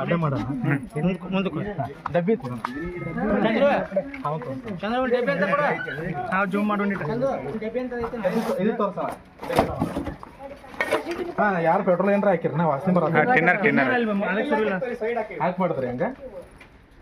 ಅಡ್ಡ ಮಾಡೋಣ. ಮುಂದಕ್ಕೆ ಡಬ್ಬಿ ಹೌದು ನಾವು ಜೂಮ್ ಮಾಡೋಣ ಇದು ಹಾ ಯಾರು ಪೆಟ್ರೋಲ್ ಏನಾರ ಹಾಕಿರಿ? ನಾ ವಾಸನೆ ಬರೋದು. ಟಿನ್ನರ್ ಹಂಗ?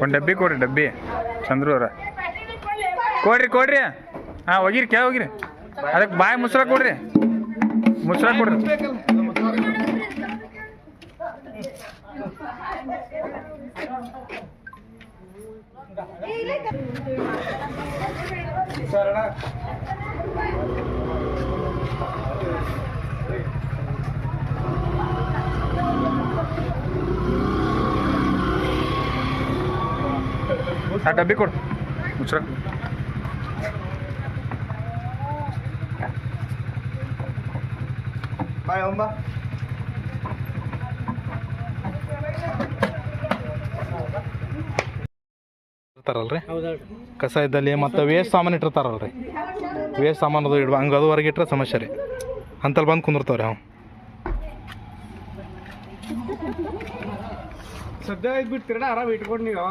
ಒಂದು ಡಬ್ಬಿ ಕೊಡ್ರಿ, ಡಬ್ಬಿ. ಚಂದ್ರು ಅವ್ರ. ಕೊಡ್ರಿ ಕೊಡ್ರಿ. ಹಾಂ, ಹೋಗಿರಿ ಕ್ಯಾ ಹೋಗಿರಿ. ಅದಕ್ಕೆ ಬಾಯಿ ಮುಸ್ರ ಕೊಡ್ರಿ. ಮುಸ್ರ ಕೊಡ್ರಿ. ಆ ಡಬ್ಬಿ ಕೊಡು ಮುಸ್ರ ಬಾಯ್ ಒಂಬ ಇರ್ತಾರಲ್ರಿ ಕಸ ಇದ್ದಲ್ಲಿ ಮತ್ತು ವೇಸ್ಟ್ ಸಾಮಾನು ಇಟ್ಟಿರ್ತಾರಲ್ರಿ. ವೇಸ್ಟ್ ಸಾಮಾನು ಅದು ಇಡ್ಬ ಹಂಗೆ ಅದು ಹೊರಗೆ ಇಟ್ಟರೆ ಸಮಸ್ಯೆ ರೀ. ಅಂತಲ್ಲಿ ಬಂದು ಕುಂದಿರ್ತಾವ್ರಿ ಅವ್ನು ಸದ್ಯ ಬಿಡ್ತೀರ ಆರಾಮ್ ಇಟ್ಕೊಂಡು ನೀವು